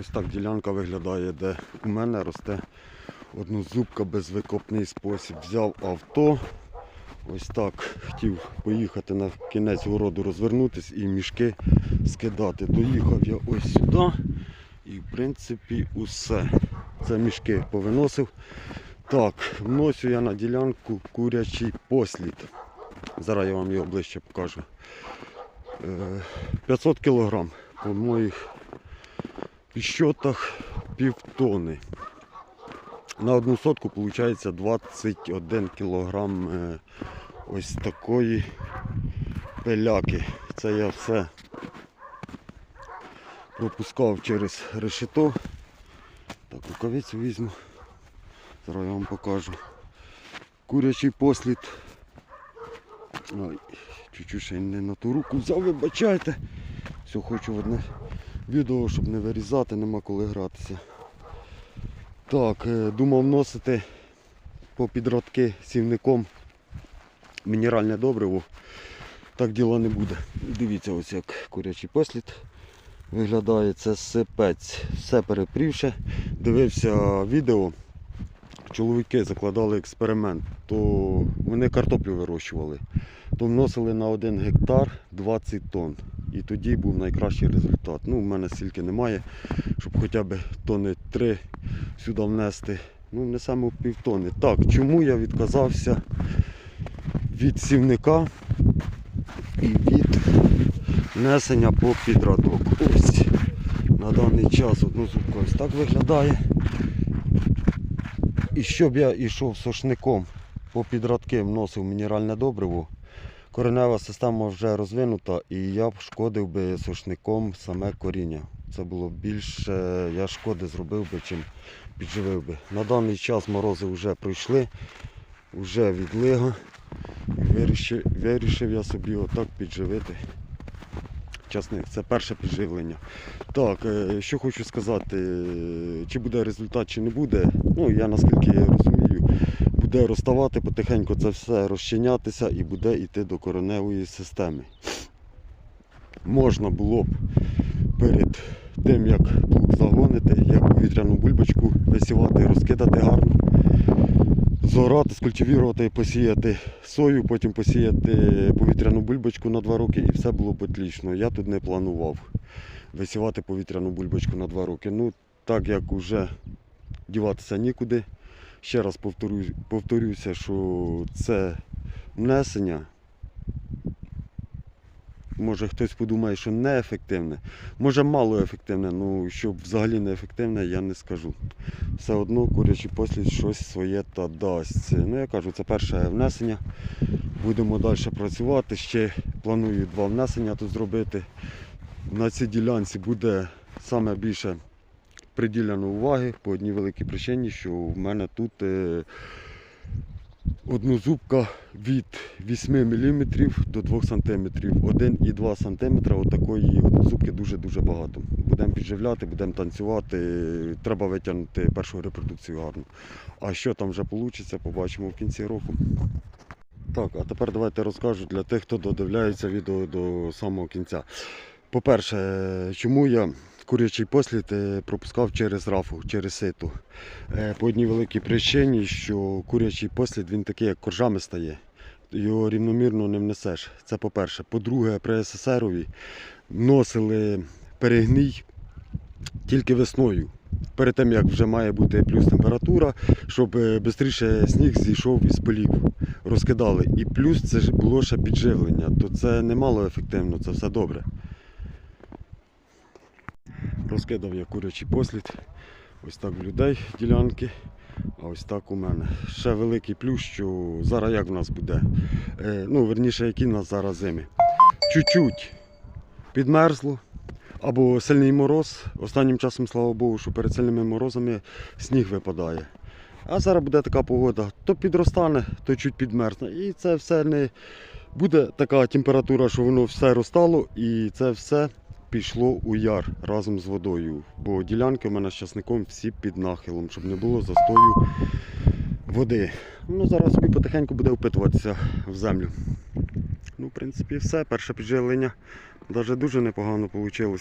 Ось так ділянка виглядає, де у мене росте однозубка безвикопний спосіб. Взяв авто. Ось так хотів поїхати на кінець городу розвернутися і мішки скидати. Доїхав я ось сюди. І в принципі усе. Це мішки повиносив. Так, вносю я на ділянку курячий послід. Зараз я вам його ближче покажу. Е, 500 кг по моїх підсчотах півтони. На одну сотку виходить 21 кг е, ось такої пиляки. Це я все пропускав через решето. Так, рукавицю візьму. Зараз я вам покажу. Курячий послід. Ой, чуть-чуть ще не на ту руку взяв, вибачайте. Все, хочу одне відео, щоб не вирізати, нема коли гратися. Так, е, думав вносити по підродки сівником мінеральне добриво. Так діла не буде. Дивіться, ось як курячий послід виглядає. Це сипець. Все перепрівше. Дивився відео. Чоловіки закладали експеримент, то вони картоплю вирощували, то вносили на 1 гектар 20 тонн. І тоді був найкращий результат. Ну, в мене стільки немає, щоб хоча б тонни 3 сюди внести. Ну, несемо півтони. Так, чому я відказався від сівника і від внесення по підрадок. Ось на даний час однозубка ось так виглядає. І щоб я йшов сошником по підрадки, вносив мінеральне добриво, коренева система вже розвинута і я б шкодив би сошником саме коріння. Це було б більше, я шкоди зробив би, чим підживив би. На даний час морози вже пройшли, вже відлига. Вирішив, вирішив я собі отак підживити. Часник, це перше підживлення. Так, е, що хочу сказати, чи буде результат, чи не буде. Ну, я наскільки я розумію, буде розставати потихеньку це все розчинятися і буде йти до кореневої системи. Можна було б перед тим, як плуг загонити, як повітряну бульбочку висівати, розкидати гарно, зорати, скультивірувати посіяти сою, потім посіяти повітряну бульбочку на два роки і все було б отлично. Я тут не планував висівати повітряну бульбочку на два роки. Ну, так як вже діватися нікуди. Ще раз повторю, повторюся, що це внесення. Може хтось подумає, що неефективне. Може мало ефективне, ну щоб взагалі не ефективне, я не скажу. Все одно курячий послід щось своє та дасть. Ну я кажу, це перше внесення. Будемо далі працювати. Ще планую два внесення тут зробити. На цій ділянці буде саме більше приділено уваги по одній великій причині, що в мене тут е, однозубка від 8 мм до 2 см. 1,2 см отакої однозубки дуже-дуже багато. Будемо підживляти, будемо танцювати, треба витягнути першу репродукцію гарно. А що там вже вийде, побачимо в кінці року. Так, а тепер давайте розкажу для тих, хто додивляється відео до самого кінця. По-перше, чому я курячий послід е, пропускав через рафу, через ситу. Е, По одній великій причині, що курячий послід він такий, як коржами стає. Його рівномірно не внесеш. Це по-перше. По-друге, при СССРові вносили перегній тільки весною. Перед тим, як вже має бути плюс температура, щоб швидше сніг зійшов із полів. Розкидали. І плюс це ж було ще підживлення, то це немало ефективно, це все добре. Розкидав я курячий послід. Ось так в людей ділянки. А ось так у мене. Ще великий плюс, що зараз як в нас буде. Е, ну, верніше, які в нас зараз зими. Чуть-чуть підмерзло. Або сильний мороз. Останнім часом, слава Богу, що перед сильними морозами сніг випадає. А зараз буде така погода, то підростане, то чуть підмерзне. І це все не буде така температура, що воно все розтало і це все пішло у яр разом з водою. Бо ділянки у мене з часником всі під нахилом, щоб не було застою води. Ну, зараз собі потихеньку буде впитуватися в землю. Ну, в принципі, все. Перше підживлення навіть дуже непогано вийшло.